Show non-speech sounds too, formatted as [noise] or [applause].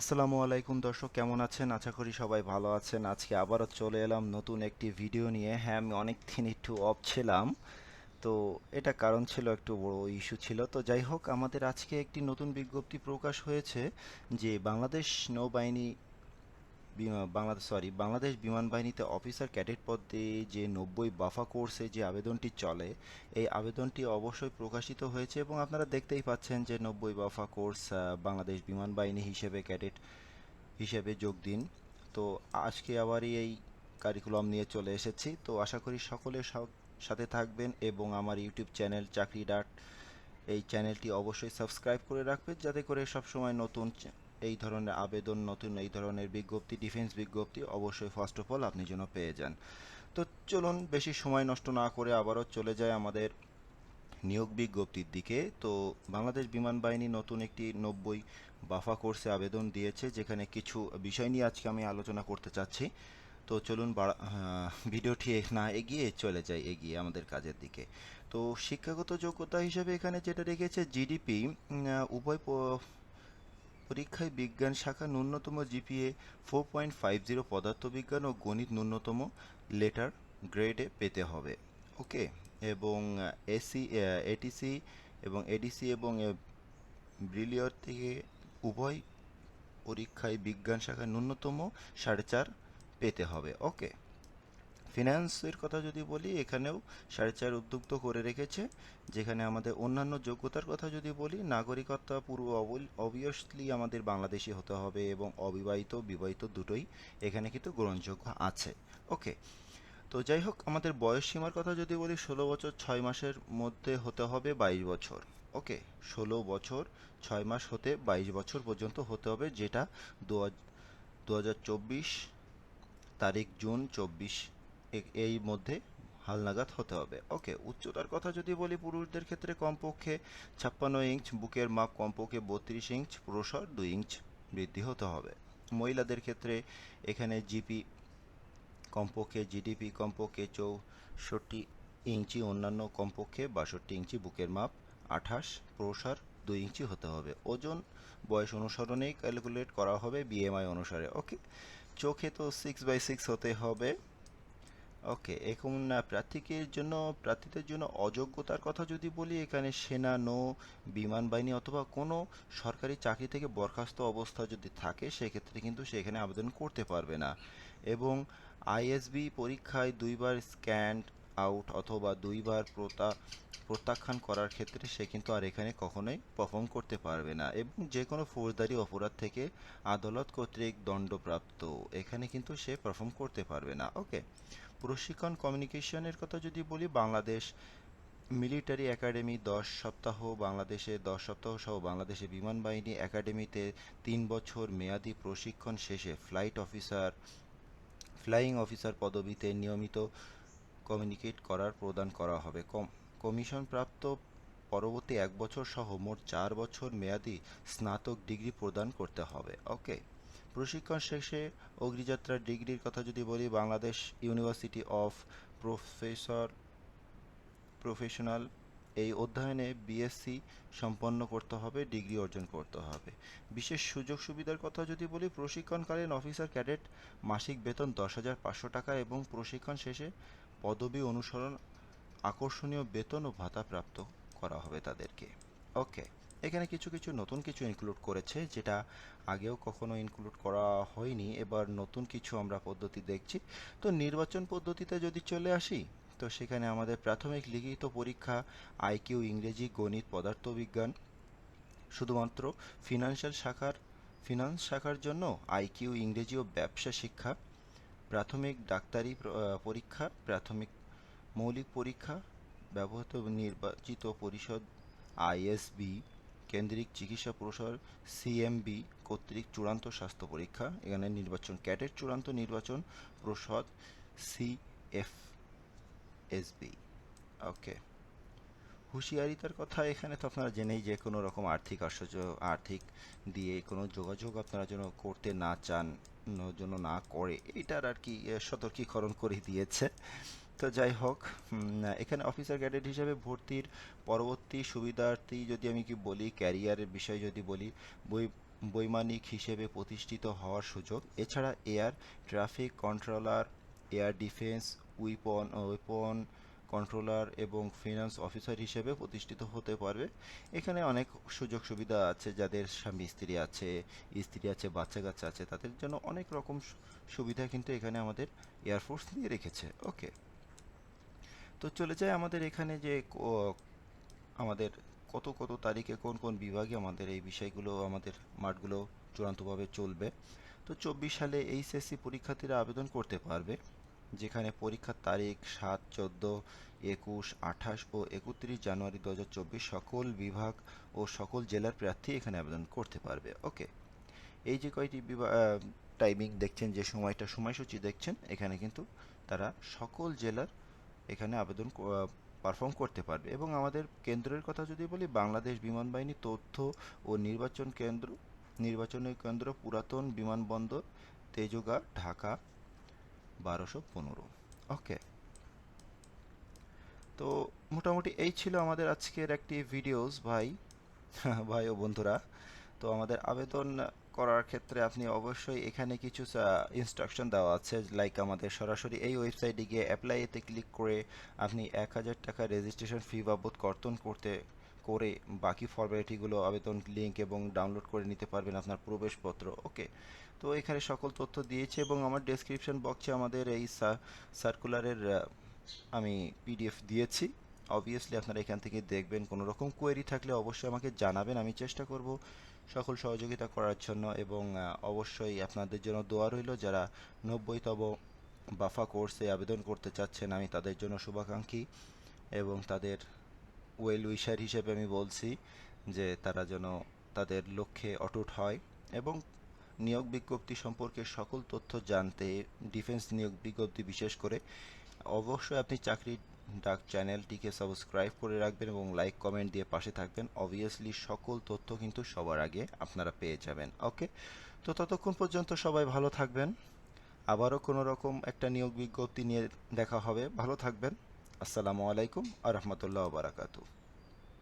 আসসালামু আলাইকুম দর্শক, কেমন আছেন? আশা করি সবাই ভালো আছেন। আজকে আবারও চলে এলাম নতুন একটি ভিডিও নিয়ে। হ্যাঁ আমি অনেক দিন একটু অফ ছিলাম। তো এটা কারণ ছিল একটু বড় ইস্যু ছিল। তো যাই হোক, আমাদের আজকে একটি নতুন বিজ্ঞপ্তি প্রকাশ হয়েছে যে বাংলাদেশ নৌবাহিনী বাংলাদেশ সরি বাংলাদেশ বিমান বাহিনীতে অফিসার ক্যাডেট পদে যে নব্বই বাফা কোর্সে যে আবেদনটি চলে, এই আবেদনটি অবশ্যই প্রকাশিত হয়েছে এবং আপনারা দেখতেই পাচ্ছেন যে নব্বই বাফা কোর্স বাংলাদেশ বিমান বাহিনী হিসেবে ক্যাডেট হিসেবে যোগ দিন। তো আজকে আবারই এই কারিকুলাম নিয়ে চলে এসেছি। তো আশা করি সকলের সাথে থাকবেন এবং আমার ইউটিউব চ্যানেল চাকরি ডাট, এই চ্যানেলটি অবশ্যই সাবস্ক্রাইব করে রাখবেন, যাতে করে সবসময় নতুন এই ধরনের আবেদন, নতুন এই ধরনের বিজ্ঞপ্তি ডিফেন্স বিজ্ঞপ্তি অবশ্যই ফার্স্ট অফ অল আপনি যেন পেয়ে যান। তো চলুন, বেশি সময় নষ্ট না করে আবারও চলে যায় আমাদের নিয়োগ বিজ্ঞপ্তির দিকে। তো বাংলাদেশ বিমান বাহিনী নতুন একটি নব্বই বাফা কোর্সে আবেদন দিয়েছে, যেখানে কিছু বিষয় নিয়ে আজকে আমি আলোচনা করতে চাচ্ছি। তো চলুন ভিডিওটি না এগিয়ে চলে যাই, এগিয়ে আমাদের কাজের দিকে। তো শিক্ষাগত যোগ্যতা হিসেবে এখানে যেটা রেখেছে জিডিপি উভয় পরীক্ষায় বিজ্ঞান শাখা ন্যূনতম GPA four point five zero পদার্থবিজ্ঞান ও গণিত ন্যূনতম লেটার গ্রেডে পেতে হবে। ওকে? এবং এসি এটিসি এবং এডিসি এবং ব্রিলিয়র থেকে উভয় পরীক্ষায় বিজ্ঞান শাখা ন্যূনতম সাড়ে চার পেতে হবে। ওকে? ফিনান্সের কথা যদি বলি, এখানেও সাড়ে চার উদ্যুক্ত করে রেখেছে। যেখানে আমাদের অন্যান্য যোগ্যতার কথা যদি বলি, নাগরিকত্ব পূর্ব অবভিয়াসলি আমাদের বাংলাদেশি হতে হবে এবং অবিবাহিত, বিবাহিত দুটোই এখানে কিন্তু গ্রহণযোগ্য আছে। ওকে তো যাই হোক, আমাদের বয়স সীমার কথা যদি বলি, ষোলো বছর ছয় মাসের মধ্যে হতে হবে বাইশ বছর। ওকে ষোলো বছর ছয় মাস হতে বাইশ বছর পর্যন্ত হতে হবে, যেটা দু হাজার চব্বিশ তারিখ জুন চব্বিশ এই মধ্যে হালনাগাদ হতে হবে। ওকে, উচ্চতার কথা যদি বলি, পুরুষদের ক্ষেত্রে কমপক্ষে ছাপ্পান্ন ইঞ্চ, বুকের মাপ কমপক্ষে বত্রিশ ইঞ্চ প্রসার দুই ইঞ্চ বৃদ্ধি হতে হবে। মহিলাদের ক্ষেত্রে এখানে জিপি কমপক্ষে, জিডিপি কমপক্ষে চৌষট্টি ইঞ্চি, অন্যান্য কমপক্ষে বাষট্টি ইঞ্চি, বুকের মাপ আঠাশ প্রসার দুই ইঞ্চি হতে হবে। ওজন, বয়স অনুসরণেই ক্যালকুলেট করা হবে বিএমআই অনুসারে। ওকে, চোখে তো সিক্স বাই সিক্স হতে হবে। ওকে এখন প্রার্থীকের জন্য, প্রার্থীদের জন্য অযোগ্যতার কথা যদি বলি, এখানে সেনা, নৌ, বিমান বাহিনী অথবা কোনো সরকারি চাকরি থেকে বরখাস্ত অবস্থা যদি থাকে, সেক্ষেত্রে কিন্তু সেখানে আবেদন করতে পারবে না। এবং আইএসবি পরীক্ষায় দুইবার স্ক্যান্ড আউট অথবা দুইবার প্রতা, প্রত্যাখ্যান করার ক্ষেত্রে সে কিন্তু আর এখানে কখনোই পারফর্ম করতে পারবে না এবং যে কোনো ফৌজদারি অপরাধ থেকে আদালত কর্তৃক দণ্ডপ্রাপ্ত, এখানে কিন্তু সে পারফর্ম করতে পারবে না। ওকে প্রশিক্ষণ কমিউনিকেশনের কথা যদি বলি, বাংলাদেশ মিলিটারি একাডেমি দশ সপ্তাহ, বাংলাদেশে দশ সপ্তাহ সহ বাংলাদেশে বিমান বাহিনী একাডেমিতে তিন বছর মেয়াদি প্রশিক্ষণ শেষে ফ্লাইট অফিসার ফ্লাইং অফিসার পদবিতে নিয়মিত কমিউনিকেট করার প্রদান করা হবে। কম কমিশন প্রাপ্ত পরবর্তী এক বছর সহ মোট চার বছর মেয়াদি স্নাতক ডিগ্রি প্রদান করতে হবে। ওকে প্রশিক্ষণ শেষে অগ্নিযাত্রার ডিগ্রির কথা যদি বলি, Bangladesh university of professor professional এই অধ্যয়নে বিএসসি সম্পন্ন করতে হবে, ডিগ্রি অর্জন করতে হবে। বিশেষ সুযোগ সুবিধার কথা যদি বলি, প্রশিক্ষণকালীন অফিসার ক্যাডেট মাসিক বেতন দশ হাজার পাঁচশো টাকা এবং প্রশিক্ষণ শেষে পদবি অনুসরণ, আকর্ষণীয় বেতন ও ভাতা প্রাপ্ত করা হবে তাদেরকে। ওকে, এখানে কিছু কিছু নতুন কিছু ইনক্লুড করেছে, যেটা আগেও কখনো ইনক্লুড করা হয়নি, এবার নতুন কিছু আমরা পদ্ধতি দেখছি। তো নির্বাচন পদ্ধতিতে যদি চলে আসি, তো সেখানে আমাদের প্রাথমিক লিখিত পরীক্ষা আইকিউ ইংরেজি, গণিত, পদার্থবিজ্ঞান, শুধুমাত্র ফিনান্সিয়াল শাখার ফিনান্স শাখার জন্য আইকিউ ইংরেজি ও ব্যবসা শিক্ষা প্রাথমিক ডাক্তারি পরীক্ষা, প্রাথমিক মৌলিক পরীক্ষা, ব্যবহৃত নির্বাচিত পরিষদ আইএসবি কেন্দ্রিক চিকিৎসা প্রসার সিএমবি কর্তৃক চূড়ান্ত স্বাস্থ্য পরীক্ষা, এখানে নির্বাচন ক্যাটের চূড়ান্ত নির্বাচন প্রসাদ সিএফএসবি ওকে হুঁশিয়ারিতার কথা এখানে তো আপনারা জেনেই যে কোনো রকম আর্থিক আশ্চর্য আর্থিক দিয়ে কোনো যোগাযোগ আপনারা যেন করতে না চান জন্য না করে, এটার আর কি সতর্কীকরণ করে দিয়েছে। তো যাই হোক এখানে অফিসার ক্যাডেট হিসেবে ভর্তির পরবর্তী সুবিধার্থী যদি আমি কি বলি, ক্যারিয়ারের বিষয় যদি বলি, বই, বৈমানিক হিসেবে প্রতিষ্ঠিত হওয়ার সুযোগ। এছাড়া air traffic controller, air defence, weapon, weapon controller এবং ফিনান্স অফিসার হিসেবে প্রতিষ্ঠিত হতে পারবে। এখানে অনেক সুযোগ সুবিধা আছে যাদের স্বামী, স্ত্রী আছে স্ত্রী আছে, বাচ্চা কাচ্চা আছে, তাদের জন্য অনেক রকম সুবিধা কিন্তু এখানে আমাদের এয়ারফোর্স দিয়ে রেখেছে। ওকে তো চলে যায় আমাদের এখানে যে আমাদের কত কত তারিখে কোন কোন বিভাগে আমাদের এই বিষয়গুলো, আমাদের মাঠগুলো চূড়ান্তভাবে চলবে। তো চব্বিশ সালে এইচএসসি পরীক্ষার্থীরা আবেদন করতে পারবে। যেখানে পরীক্ষার তারিখ সাত, চোদ্দ, একুশ, আঠাশ ও একত্রিশ জানুয়ারি দু হাজার চব্বিশ সকল বিভাগ ও সকল জেলার প্রার্থী এখানে আবেদন করতে পারবে। ওকে। এই যে কয়টি বিভাগ টাইমিং দেখছেন, যে সময়টা সময়সূচি দেখছেন, এখানে কিন্তু তারা সকল জেলার এখানে আবেদন পারফর্ম করতে পারবে। এবং আমাদের কেন্দ্রের কথা যদি বলি, বাংলাদেশ বিমান বাহিনী তথ্য ও নির্বাচন কেন্দ্র, নির্বাচনী কেন্দ্র পুরাতন বিমানবন্দর তেজগা, ঢাকা বারোশো পনেরো। ওকে তো মোটামুটি এই ছিল আমাদের আজকের একটি ভিডিওস ভাই। [laughs] ভাই ও বন্ধুরা, তো আমাদের আবেদন করার ক্ষেত্রে আপনি অবশ্যই এখানে কিছু ইনস্ট্রাকশন দেওয়া আছে। লাইক আমাদের সরাসরি এই ওয়েবসাইটে গিয়ে অ্যাপ্লাই এতে ক্লিক করে আপনি এক হাজার টাকা রেজিস্ট্রেশন ফি বাবদ কর্তন করতে করে বাকি ফর্মালিটিগুলো আবেদন লিঙ্ক এবং ডাউনলোড করে নিতে পারবেন আপনার প্রবেশপত্র ওকে তো এখানে সকল তথ্য দিয়েছে এবং আমার ডেসক্রিপশন বক্সে আমাদের এই সার্কুলারের আমি পিডিএফ দিয়েছি। অবভিয়াসলি আপনারা এখান থেকে দেখবেন, কোনো রকম কোয়েরি থাকলে অবশ্যই আমাকে জানাবেন, আমি চেষ্টা করব সকল সহযোগিতা করার জন্য এবং অবশ্যই আপনাদের জন্য দোয়া রইল, যারা নব্বইতম বাফা কোর্সে আবেদন করতে চাচ্ছেন, আমি তাদের জন্য শুভাকাঙ্ক্ষী এবং তাদের ওয়েল উইশার হিসেবে আমি বলছি যে তারা যেন তাদের লক্ষ্যে অটুট হয় এবং নিয়োগ বিজ্ঞপ্তি সম্পর্কে সকল তথ্য জানতে ডিফেন্স নিয়োগ বিজ্ঞপ্তি বিশেষ করে অবশ্যই আপনি চাকরি ডাক চ্যানেলটিকে সাবস্ক্রাইব করে রাখবেন এবং লাইক, কমেন্ট দিয়ে পাশে থাকবেন। অবভিয়াসলি সকল তথ্য কিন্তু সবার আগে আপনারা পেয়ে যাবেন। ওকে তো ততক্ষণ পর্যন্ত সবাই ভালো থাকবেন। আবারও কোনো রকম একটা নিয়োগ বিজ্ঞপ্তি নিয়ে দেখা হবে। ভালো থাকবেন। আসসালামু আলাইকুম আ রহমতুল্লাহ বারাকাতু।